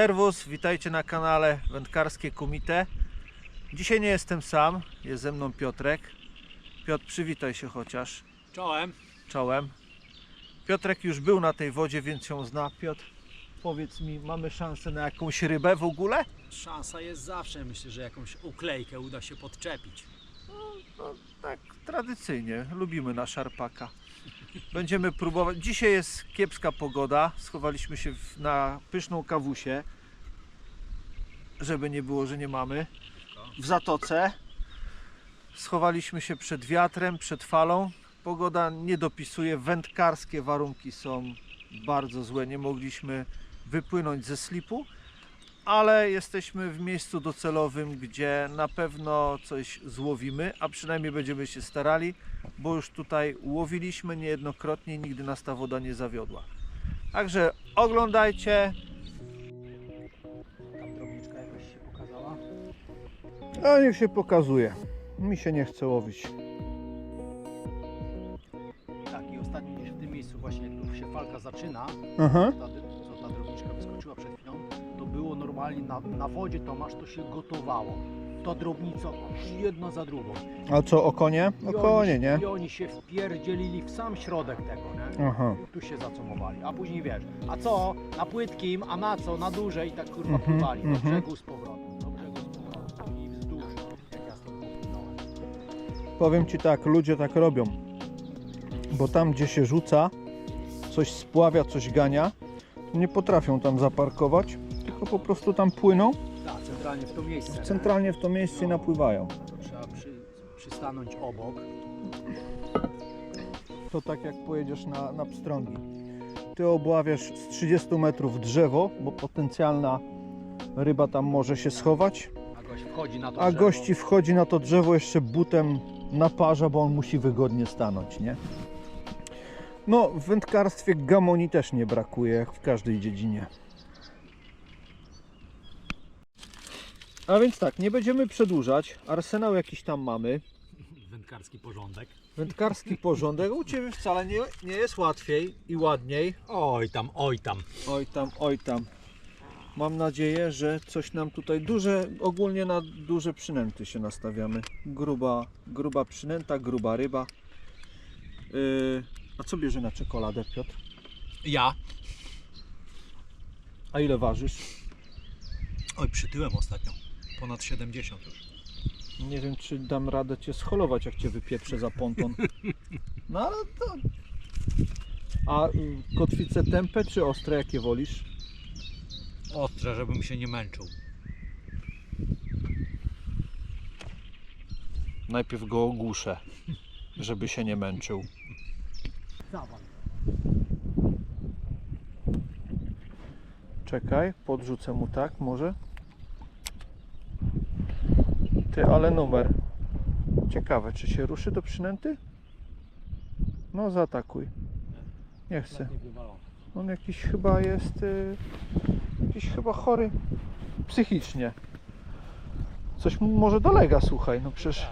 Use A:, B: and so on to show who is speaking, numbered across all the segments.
A: Serwus, witajcie na kanale Wędkarskie Kumite. Dzisiaj nie jestem sam, jest ze mną Piotrek. Piotr, przywitaj się chociaż
B: Czołem.
A: czołem. Piotrek już był na tej wodzie, więc ją zna. Piotr, powiedz mi, mamy szansę na jakąś rybę w ogóle?
B: Szansa jest zawsze. Myślę, że jakąś uklejkę uda się podczepić.
A: No, tak, tradycyjnie, lubimy na szarpaka. Będziemy próbować. Dzisiaj jest kiepska pogoda. Schowaliśmy się w, na pyszną kawusię, żeby nie było, że nie mamy. W zatoce. Schowaliśmy się przed wiatrem, przed falą. Pogoda nie dopisuje. Wędkarskie warunki są bardzo złe. Nie mogliśmy wypłynąć ze slipu ale jesteśmy w miejscu docelowym, gdzie na pewno coś złowimy, a przynajmniej będziemy się starali, bo już tutaj łowiliśmy niejednokrotnie nigdy nas ta woda nie zawiodła. Także oglądajcie. A niech się pokazuje. Mi się nie chce łowić.
B: Tak, i ostatnio gdzieś w tym miejscu właśnie, jak tu się falka zaczyna,
A: Aha.
B: ta, co ta drobniczka wyskoczyła przed chwilą, to było normalnie na, na wodzie Tomasz, to się gotowało. To drobnica jedna za drugą.
A: A co, o konie?
B: I
A: O
B: oni
A: konie, nie?
B: I oni się wpierdzielili w sam środek tego, nie?
A: Aha.
B: tu się zacumowali, a później wiesz, a co na płytkim, a na co na dłużej i tak kurwa
A: Mhm,
B: pływali do
A: mhm.
B: brzegu z powrotem,
A: Powiem Ci tak, ludzie tak robią. Bo tam, gdzie się rzuca, coś spławia, coś gania, nie potrafią tam zaparkować, tylko po prostu tam płyną,
B: Tak, centralnie w to miejsce. nie?
A: centralnie w to miejsce i napływają.
B: To trzeba przy, przystanąć obok.
A: To tak jak pojedziesz na, na pstrągi. Ty obławiasz z 30 metrów drzewo, bo potencjalna ryba tam może się schować,
B: A gość wchodzi na to
A: a
B: drzewo.
A: gości wchodzi na to drzewo jeszcze butem naparza, bo on musi wygodnie stanąć, nie? No, w wędkarstwie gamoni też nie brakuje, jak w każdej dziedzinie. A więc tak, nie będziemy przedłużać. Arsenał jakiś tam mamy.
B: Wędkarski porządek.
A: Wędkarski porządek. U Ciebie wcale nie, nie jest łatwiej i ładniej.
B: Oj tam, oj tam.
A: Oj tam, oj tam. Mam nadzieję, że coś nam tutaj duże, ogólnie na duże przynęty się nastawiamy. Gruba, gruba przynęta, gruba ryba. Yy, a co bierze na czekoladę, Piotr?
B: Ja?
A: A ile ważysz?
B: Oj, przytyłem ostatnio. Ponad 70 już.
A: Nie wiem, czy dam radę Cię scholować, jak Cię wypieprzę za ponton. No ale to... A y, kotwice tępe czy ostre, jakie wolisz?
B: Ostre, żebym się nie męczył.
A: Najpierw go ogłuszę, żeby się nie męczył. Czekaj, podrzucę mu tak, może. Ty, ale numer. Ciekawe, czy się ruszy do przynęty? No, zaatakuj. Nie chcę. On jakiś chyba jest. Y, jakiś chyba chory psychicznie. Coś mu może dolega, słuchaj. No przecież.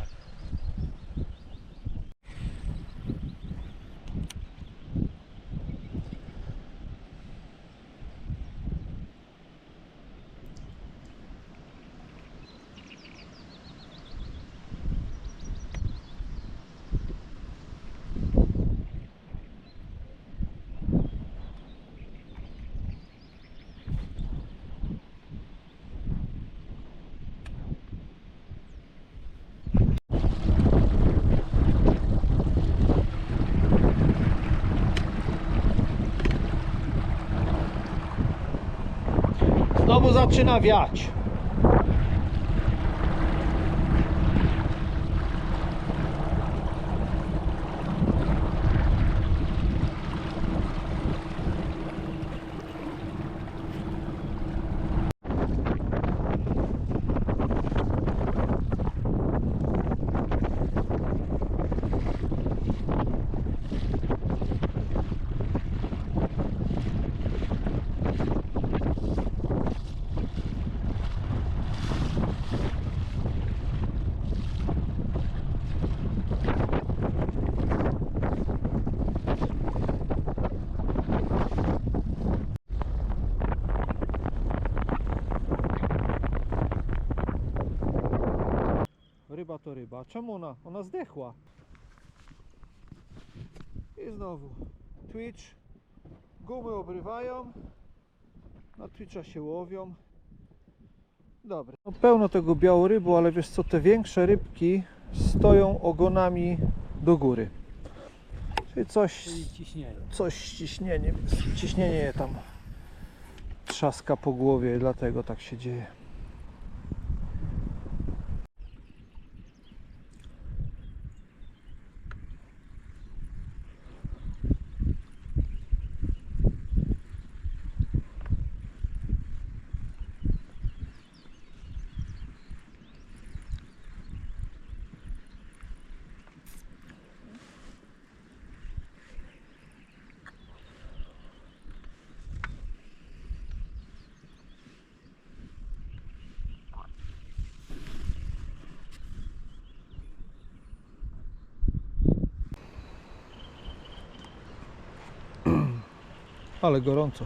A: Znowu zaczyna wiać. Ryba. Czemu ona? Ona zdechła. I znowu Twitch. Gumy obrywają. Na Twitcha się łowią. Dobra. No pełno tego białorybu, ale wiesz co, te większe rybki stoją ogonami do góry. Czyli coś,
B: Czyli ciśnienie.
A: coś z ciśnieniem, ciśnienie je tam trzaska po głowie dlatego tak się dzieje. Ale gorąco.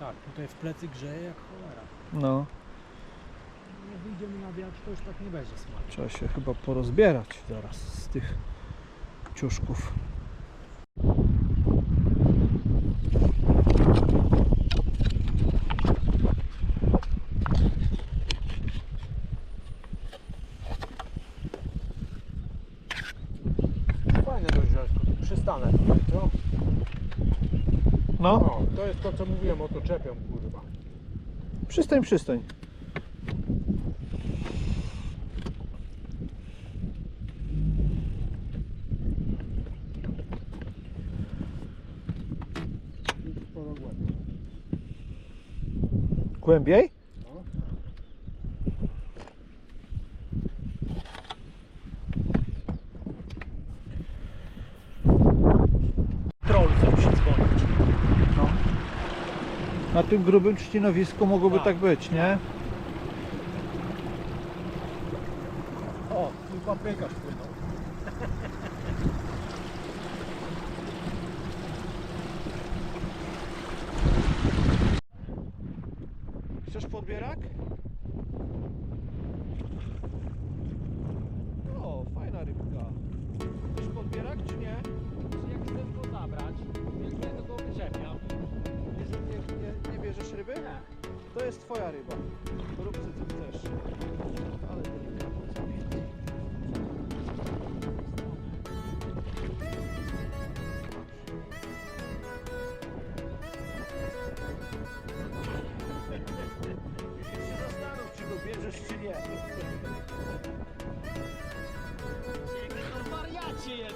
B: Tak, tutaj w plecy grzeje jak cholera.
A: No,
B: Jak wyjdziemy na wiatr, to już tak nie będzie smacznie.
A: trzeba się chyba porozbierać zaraz z tych ciuszków.
C: Fajne dość przystanek tutaj, co?
A: No,
C: O, to jest to co mówiłem, o to czepią kurwa.
A: przystań, przystań.
C: Głębiej.
A: Głębiej?
C: No.
B: Troll chce musi dzwonić.
A: No. Na tym grubym trzcinowisku mogłoby
B: Tak.
A: tak być, nie?
B: O, tu paprykarz płynął.
A: bierzesz, czy nie.
B: Wariacie jeden!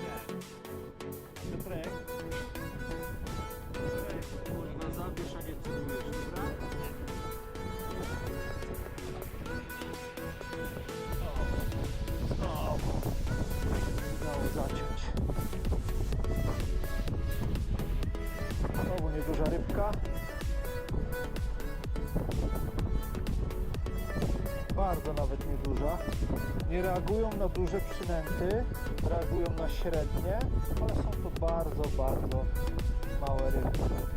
A: Piotrek. Nie reagują na duże przynęty, reagują na średnie, ale są to bardzo, bardzo małe ryby.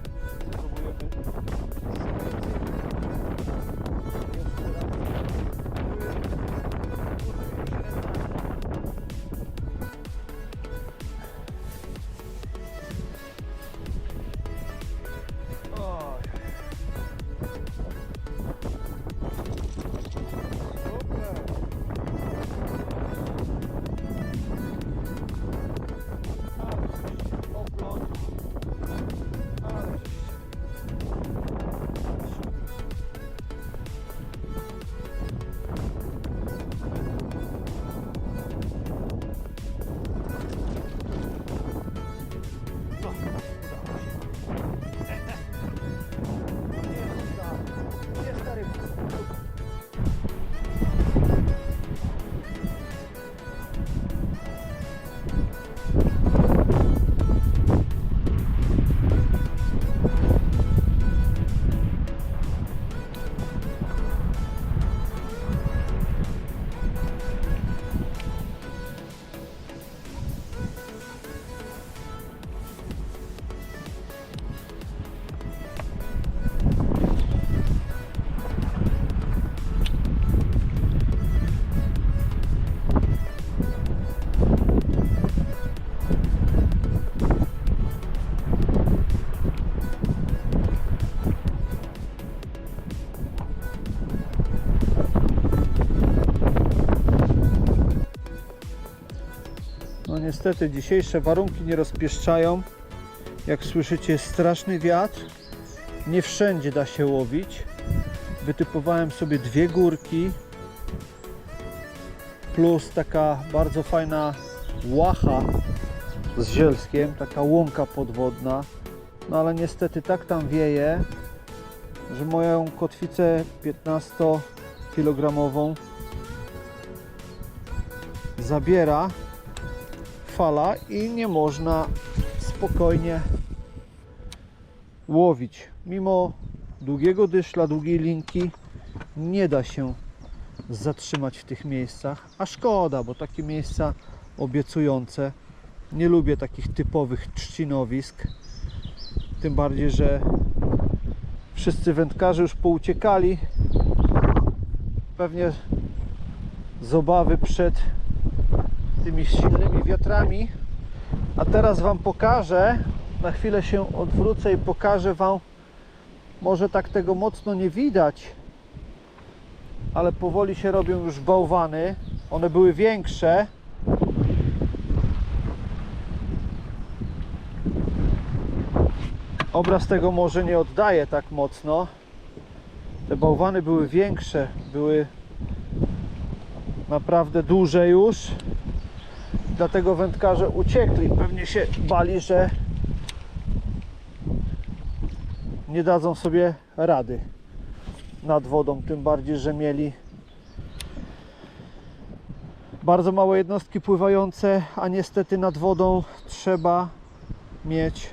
A: Niestety dzisiejsze warunki nie rozpieszczają. Jak słyszycie straszny wiatr. Nie wszędzie da się łowić. Wytypowałem sobie dwie górki plus taka bardzo fajna łacha z zielskiem, taka łąka podwodna. No ale niestety tak tam wieje, że moją kotwicę 15-kilogramową zabiera fala i nie można spokojnie łowić. Mimo długiego dyszla, długiej linki nie da się zatrzymać w tych miejscach, a szkoda, bo takie miejsca obiecujące. Nie lubię takich typowych trzcinowisk. Tym bardziej, że wszyscy wędkarze już pouciekali. Pewnie z obawy przed tymi silnymi wiatrami. A teraz Wam pokażę, na chwilę się odwrócę i pokażę Wam, może tak tego mocno nie widać, ale powoli się robią już bałwany. One były większe. Obraz tego może nie oddaje tak mocno. Te bałwany były większe, były naprawdę duże już. Dlatego wędkarze uciekli. Pewnie się bali, że nie dadzą sobie rady nad wodą. Tym bardziej, że mieli bardzo małe jednostki pływające, a niestety nad wodą trzeba mieć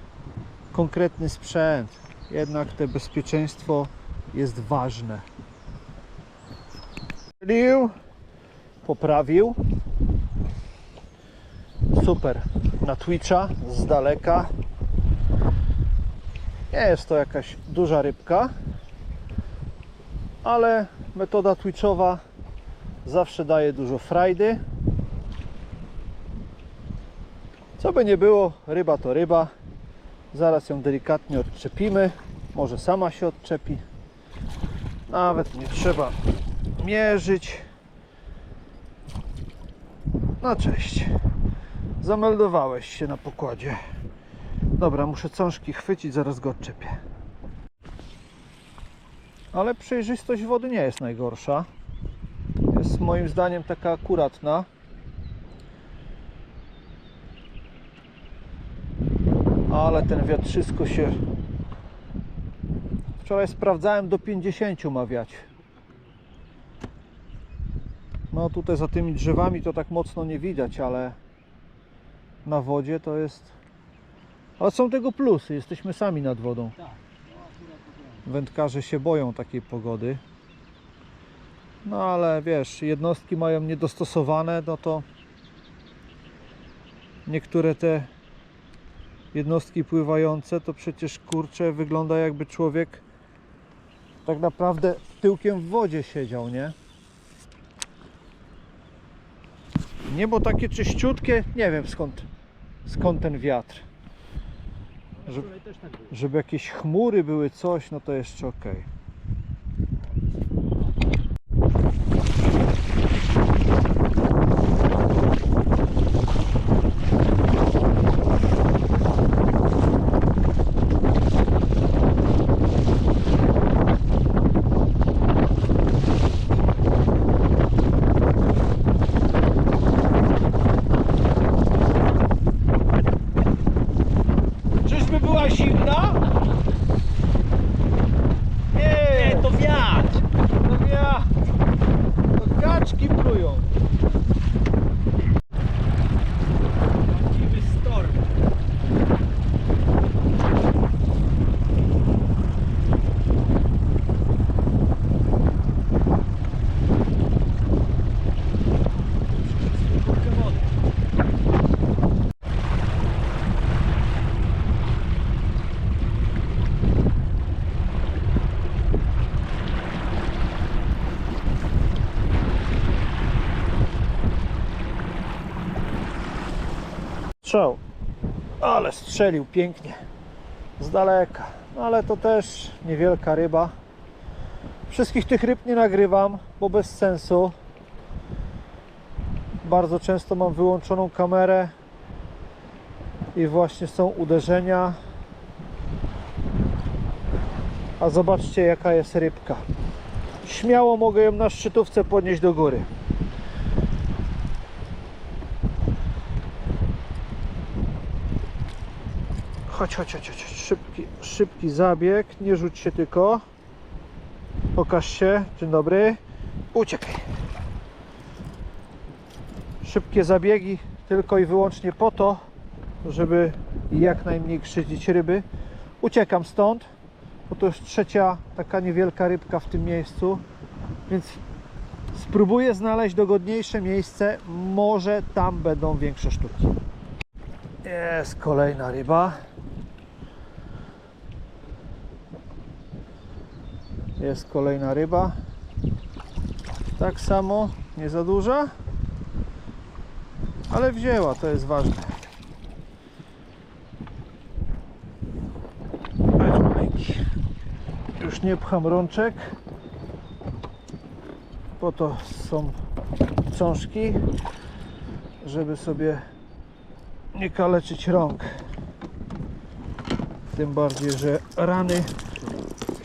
A: konkretny sprzęt. Jednak to bezpieczeństwo jest ważne. Poprawił. Super. Na Twitcha z daleka. Nie jest to jakaś duża rybka, ale metoda Twitchowa zawsze daje dużo frajdy. Co by nie było, ryba to ryba. Zaraz ją delikatnie odczepimy. Może sama się odczepi. Nawet nie trzeba mierzyć. No cześć. Zameldowałeś się na pokładzie. Dobra, muszę cążki chwycić, zaraz go odczepię. Ale przejrzystość wody nie jest najgorsza. Jest moim zdaniem taka akuratna. Ale ten wiatrzysko się... Wczoraj sprawdzałem do 50 ma wiać. No tutaj za tymi drzewami to tak mocno nie widać, ale na wodzie to jest. Ale są tego plusy, jesteśmy sami nad wodą. Wędkarze się boją takiej pogody. No ale wiesz, jednostki mają niedostosowane, no to niektóre te jednostki pływające to przecież kurcze wygląda jakby człowiek tak naprawdę tyłkiem w wodzie siedział, nie? Niebo takie czyściutkie, nie wiem skąd, skąd ten wiatr. Że,
B: Wczoraj też tak
A: żeby jakieś chmury były, coś, no to jeszcze ok. Czyżby była zimna? Nie,
B: to wiatr!
A: to ja. Kaczki plują. Strzelił pięknie. Z daleka. No ale to też niewielka ryba. Wszystkich tych ryb nie nagrywam, bo bez sensu. Bardzo często mam wyłączoną kamerę I właśnie są uderzenia. A zobaczcie jaka jest rybka. Śmiało mogę ją na szczytówce podnieść do góry. Chodź, chodź, chodź, chodź. Szybki, szybki zabieg. Nie rzuć się tylko. Pokaż się. Dzień dobry. Uciekaj. Szybkie zabiegi tylko i wyłącznie po to, żeby jak najmniej krzywdzić ryby. Uciekam stąd, bo to już trzecia taka niewielka rybka w tym miejscu, więc spróbuję znaleźć dogodniejsze miejsce. Może tam będą większe sztuki. Jest kolejna ryba. Jest kolejna ryba. Tak samo, nie za duża, ale wzięła, to jest ważne. Już nie pcham rączek. Po to są cążki, żeby sobie nie kaleczyć rąk. Tym bardziej, że rany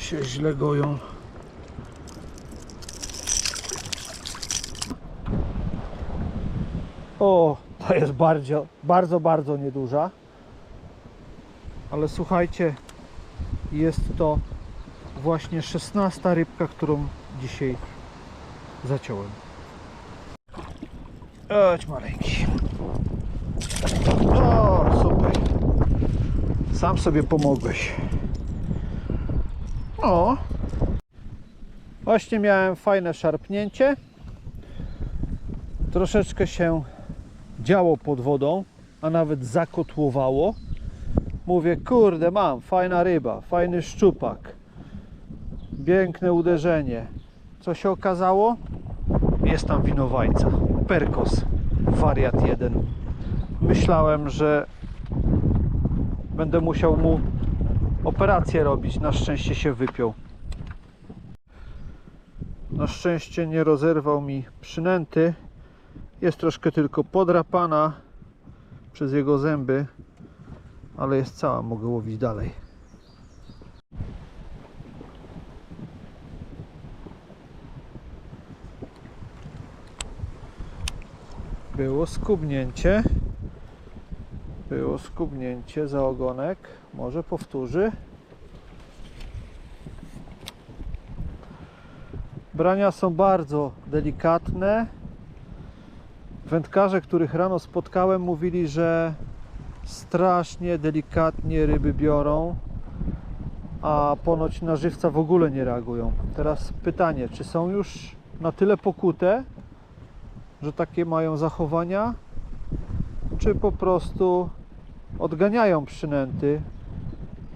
A: się źle goją. O, to jest bardzo, bardzo, bardzo nieduża. Ale słuchajcie, jest to właśnie 16 rybka, którą dzisiaj zaciąłem. Chodź maleńki. O, super. Sam sobie pomogłeś. O. Właśnie miałem fajne szarpnięcie. Troszeczkę się działo pod wodą, a nawet zakotłowało. Mówię, kurde, mam, fajna ryba, fajny szczupak. Piękne uderzenie. Co się okazało? Jest tam winowajca. Perkos, wariat jeden. Myślałem, że będę musiał mu operację robić. Na szczęście się wypiął. Na szczęście nie rozerwał mi przynęty. Jest troszkę tylko podrapana przez jego zęby, ale jest cała, mogę łowić dalej. Było skubnięcie. Było skubnięcie za ogonek. Może powtórzy. Brania są bardzo delikatne. Wędkarze, których rano spotkałem, mówili, że strasznie delikatnie ryby biorą, a ponoć na żywca w ogóle nie reagują. Teraz pytanie, czy są już na tyle pokute, że takie mają zachowania, czy po prostu odganiają przynęty,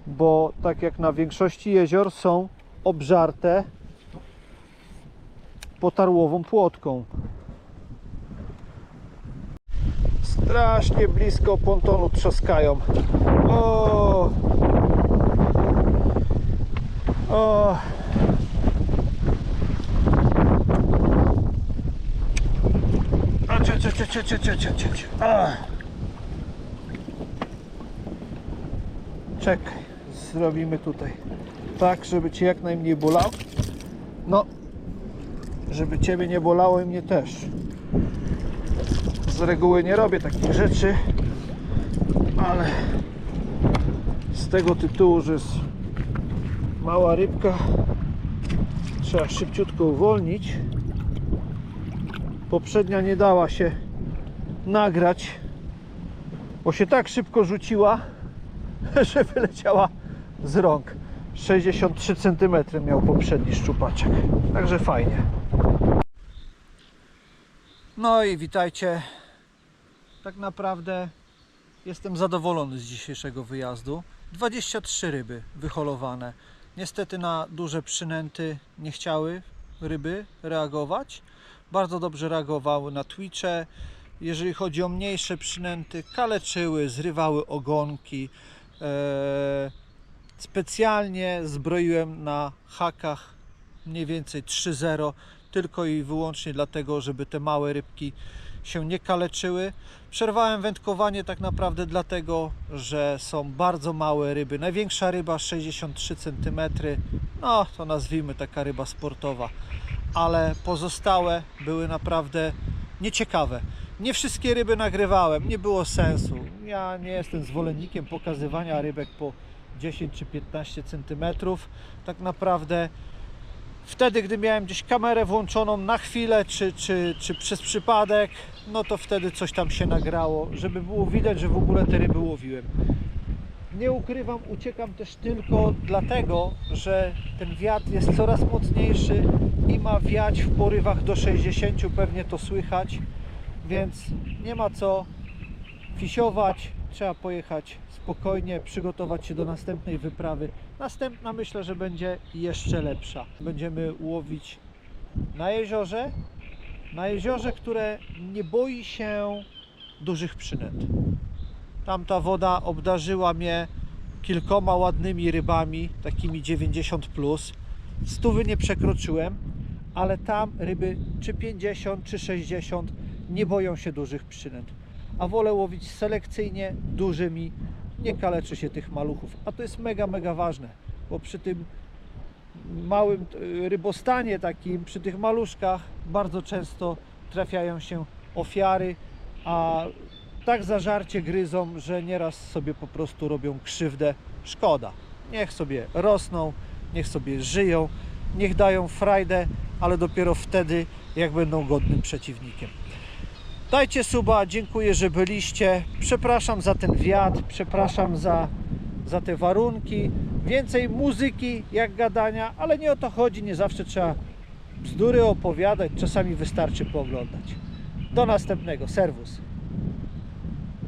A: bo tak jak na większości jezior są obżarte potarłową płotką. Strasznie blisko pontonu trzaskają. O! O! Czekaj, zrobimy tutaj tak, żeby cię jak najmniej bolało. No, żeby ciebie nie bolało i mnie też. Z reguły nie robię takich rzeczy, ale z tego tytułu, że jest mała rybka, trzeba szybciutko uwolnić. Poprzednia nie dała się nagrać, bo się tak szybko rzuciła, że wyleciała z rąk. 63 cm miał poprzedni szczupaczek, także fajnie. No i witajcie. Tak naprawdę jestem zadowolony z dzisiejszego wyjazdu. 23 ryby wyholowane. Niestety na duże przynęty nie chciały ryby reagować. Bardzo dobrze reagowały na Twitche. Jeżeli chodzi o mniejsze przynęty, kaleczyły, zrywały ogonki. Eee, specjalnie zbroiłem na hakach mniej więcej 3.0 tylko i wyłącznie dlatego, żeby te małe rybki się nie kaleczyły. Przerwałem wędkowanie tak naprawdę dlatego, że są bardzo małe ryby. Największa ryba 63 cm, no to nazwijmy taka ryba sportowa, ale pozostałe były naprawdę nieciekawe. Nie wszystkie ryby nagrywałem, nie było sensu. Ja nie jestem zwolennikiem pokazywania rybek po 10 czy 15 cm. Tak naprawdę wtedy, gdy miałem gdzieś kamerę włączoną na chwilę, czy, czy, czy przez przypadek, no to wtedy coś tam się nagrało, żeby było widać, że w ogóle te ryby łowiłem. Nie ukrywam, uciekam też tylko dlatego, że ten wiatr jest coraz mocniejszy i ma wiać w porywach do 60, pewnie to słychać, więc nie ma co fisiować, trzeba pojechać spokojnie, przygotować się do następnej wyprawy. Następna myślę, że będzie jeszcze lepsza. Będziemy łowić na jeziorze, na jeziorze, które nie boi się dużych przynęt. Tamta woda obdarzyła mnie kilkoma ładnymi rybami, takimi 90 plus. Stówy nie przekroczyłem, ale tam ryby czy 50 czy 60 nie boją się dużych przynęt. A wolę łowić selekcyjnie, dużymi, nie kaleczy się tych maluchów. A to jest mega, mega ważne, bo przy tym małym e, rybostanie takim, przy tych maluszkach bardzo często trafiają się ofiary, a tak zażarcie gryzą, że nieraz sobie po prostu robią krzywdę. Szkoda. Niech sobie rosną, niech sobie żyją, niech dają frajdę, ale dopiero wtedy, jak będą godnym przeciwnikiem. Dajcie suba, dziękuję, że byliście. Przepraszam za ten wiatr, przepraszam za, za te warunki. Więcej muzyki jak gadania, ale nie o to chodzi. Nie zawsze trzeba bzdury opowiadać, czasami wystarczy pooglądać. Do następnego. Serwus.